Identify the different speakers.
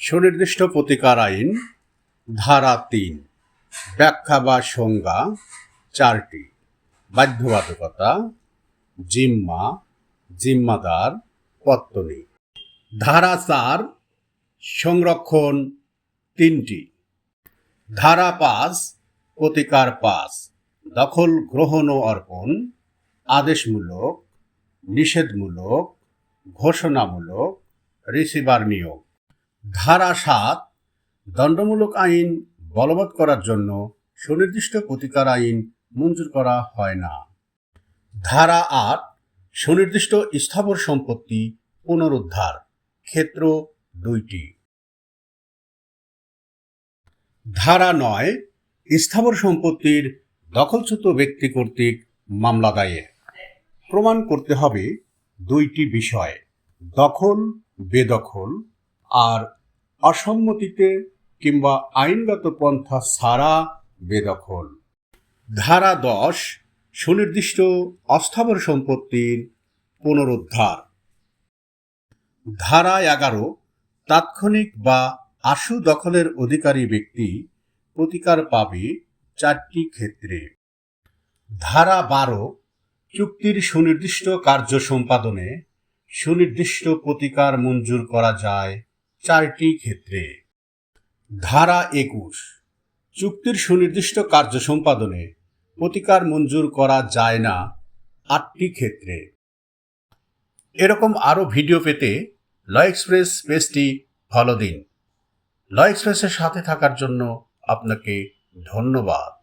Speaker 1: সুনির্দিষ্ট প্রতিকার আইন, ধারা তিন, ব্যাখ্যা বা সংজ্ঞা চারটি। বাধ্যবাধকতা, জিম্মা, জিম্মাদার, পত্তনি। ধারা চার, সংরক্ষণ তিনটি। ধারা পাঁচ, প্রতিকার পাঁচ, দখল, গ্রহণ ও অর্পণ, আদেশমূলক, নিষেধমূলক, ঘোষণামূলক, রিসিভার নিয়োগ। ধারা সাত, দণ্ডমূলক আইন বলবৎ করার জন্য সুনির্দিষ্ট প্রতিকার আইন মঞ্জুর করা হয় না। ধারা আট, সুনির্দিষ্ট স্থাবর সম্পত্তি পুনরুদ্ধার, ক্ষেত্র দুইটি। ধারা নয়, স্থাবর সম্পত্তির দখলচ্যুত ব্যক্তি কর্তৃক মামলা দায়ের। প্রমাণ করতে হবে দুইটি বিষয়, দখল, বেদখল। আর অসম্মতিতে কিংবা আইনগত পন্থা ছাড়া বেদখল। ধারা দশ, সুনির্দিষ্ট অস্থাবর সম্পত্তির পুনরুদ্ধার। ধারা এগারো, তাৎক্ষণিক বা আশু দখলের অধিকারী ব্যক্তি প্রতিকার পাবে চারটি ক্ষেত্রে। ধারা বারো, চুক্তির সুনির্দিষ্ট কার্য সম্পাদনে সুনির্দিষ্ট প্রতিকার মঞ্জুর করা যায় চারটি ক্ষেত্রে। ধারা একুশ। চুক্তির সুনির্দিষ্ট কার্য সম্পাদনে প্রতিকার মঞ্জুর করা যায় না আটটি ক্ষেত্রে। এরকম আরও ভিডিও পেতে ল এক্সপ্রেস পেজটি ফলো দিন। ল এক্সপ্রেসের সাথে থাকার জন্য আপনাকে ধন্যবাদ।